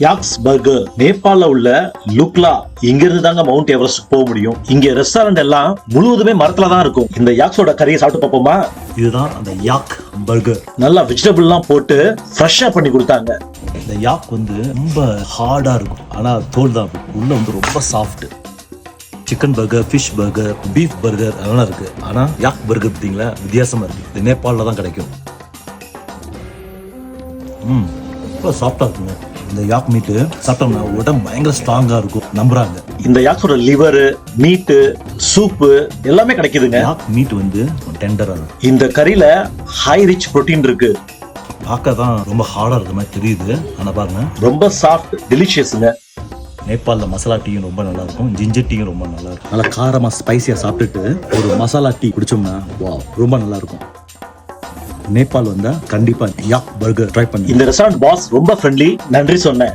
யாக்ஸ் burger நேபாளல உள்ள லுக்லா இங்க இருந்து தாங்க மவுண்ட் எவரெஸ்ட் போக முடியும். இங்க ரெஸ்டாரண்ட் எல்லாம் முழுவதுமே மரத்துல தான் இருக்கும். இந்த யாக்ஸோட கறியை சாப்பிட்டு பார்ப்போமா? இதுதான் அந்த யாக் பர்கர் நல்லா வெஜிடபிள்லாம் போட்டு ஃப்ரெஷ்ஷா பண்ணி கொடுத்தாங்க. இந்த யாக் வந்து ரொம்ப ஹார்டா இருக்கும். ஆனா தோல் தான். உள்ள வந்து ரொம்ப soft chicken burger fish burger beef burger அதெல்லாம் இருக்கு. ஆனா யாக் பர்கர் பார்த்தீங்களா வித்தியாசமா இருக்கு. இது நேபாளில் தான் கிடைக்கும். ம் ரொம்ப சாஃப்டா இருக்குங்க. இந்த யாக் மீட்டு சாப்பிட்டோம்னா உடம்பு பயங்கர ஸ்ட்ராங்கா இருக்கும். நம்புறாங்க. இந்த யாக்ஸோட லிவர் மீட்டு சூப்பு எல்லாமே கிடைக்குதுங்க. யாக் மீட் வந்து டெண்டரா இருக்கும். இந்த கறியில ஹை ரிச் புரோட்டீன் இருக்கு. பார்க்க தான் ரொம்ப ஹார்டா இருக்க மாதிரி தெரியுது. ஆனா பாருங்க. ரொம்ப சாஃப்ட் டெலிஷியஸ்ங்க நேபாளில் மசாலா டீயும் ரொம்ப நல்லா இருக்கும். ஜிஞ்சர் டீயும் ரொம்ப நல்லா இருக்கும். நல்லா காரமா ஸ்பைசியா சாப்பிட்டுட்டு ஒரு மசாலா டீ குடிச்சோம்னா வா ரொம்ப நல்லா இருக்கும். நேபாள் வந்தா கண்டிப்பா யாக் பர்கர் ட்ரை பண்ணி இந்த ரெஸ்டாரண்ட் பாஸ் ரொம்ப ஃப்ரெண்ட்லி நன்றி சொன்னேன்.